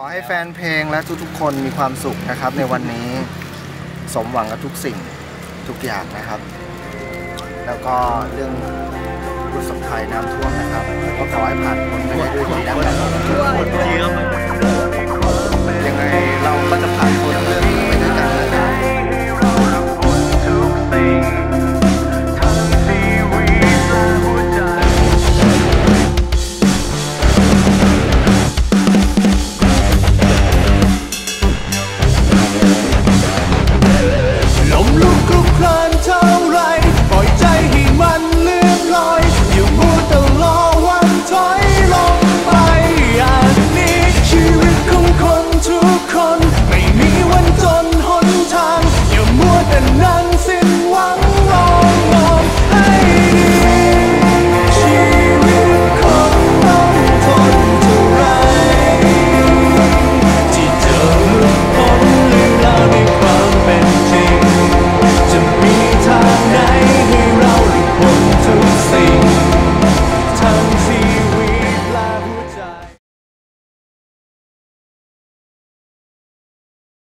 ขอให้แฟนเพลงและทุกๆ คนมีความสุขนะครับ ในวันนี้สมหวังกับทุกสิ่งทุกอย่างนะครับ แล้วก็เรื่องประสบภัยน้ำท่วมนะครับ ก็ขอให้ผ่านพ้น plan time.